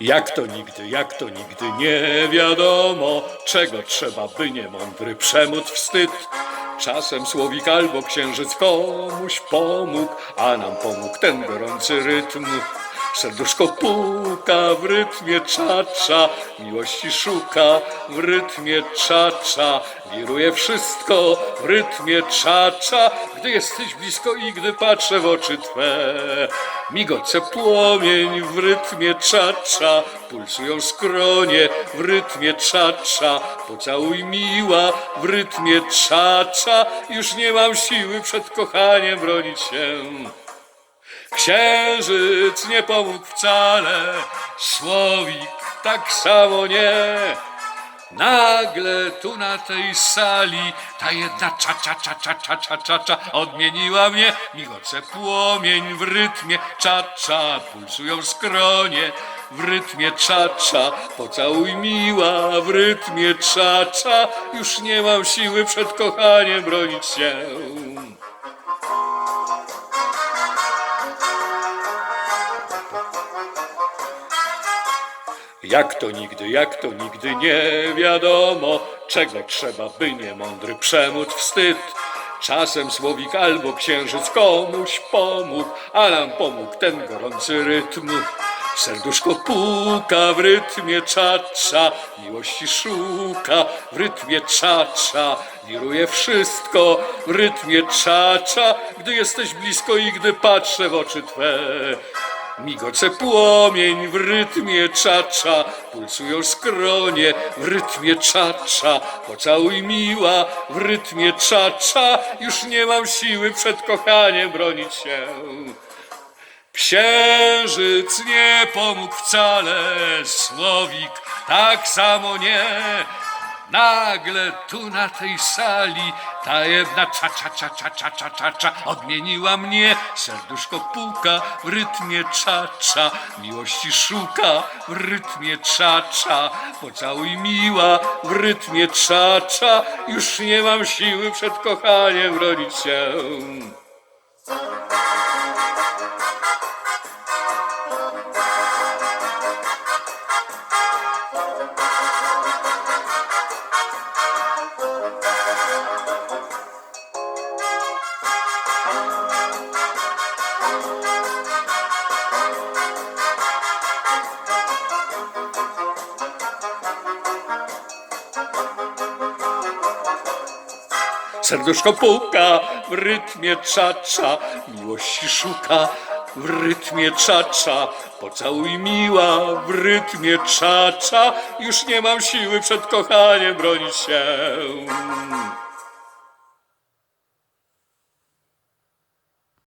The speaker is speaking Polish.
Jak to nigdy, jak to nigdy nie wiadomo, czego trzeba, by niemądry przemóc wstyd. Czasem słowik albo księżyc komuś pomógł, a nam pomógł ten gorący rytm. Serduszko puka w rytmie czacza, miłości szuka w rytmie czacza. Wiruje wszystko w rytmie czacza, gdy jesteś blisko i gdy patrzę w oczy Twe. Migoce płomień w rytmie czacza, pulsują skronie w rytmie czacza. Pocałuj miła w rytmie czacza, już nie mam siły przed kochaniem bronić się. Księżyc nie powód wcale, słowik tak samo nie. Nagle tu na tej sali ta jedna cza cza cza cza cza cza cza, cza odmieniła mnie. Migocze płomień w rytmie cza cza pulsują skronie. W rytmie cza cza pocałuj miła w rytmie cza cza. Już nie mam siły przed kochaniem bronić się. Jak to nigdy, jak to nigdy nie wiadomo, czego trzeba, by niemądry przemóc wstyd. Czasem słowik albo księżyc komuś pomógł, a nam pomógł ten gorący rytm. Serduszko puka w rytmie czacza, miłości szuka w rytmie czacza. Wiruje wszystko w rytmie czacza, gdy jesteś blisko i gdy patrzę w oczy Twe. Migoce płomień w rytmie czacza, pulsują skronie w rytmie czacza. Pocałuj miła w rytmie czacza, już nie mam siły przed kochaniem bronić się. Księżyc nie pomógł wcale, słowik tak samo nie. Nagle tu na tej sali ta jedna cza cza cza cza cza cza cza cza odmieniła mnie. Serduszko puka w rytmie cza cza, miłości szuka w rytmie cza cza. Pocałuj miła w rytmie cza cza, już nie mam siły przed kochaniem bronić się. Serduszko puka w rytmie czacza, miłości szuka w rytmie czacza. Pocałuj miła w rytmie czacza, już nie mam siły przed kochaniem bronić się.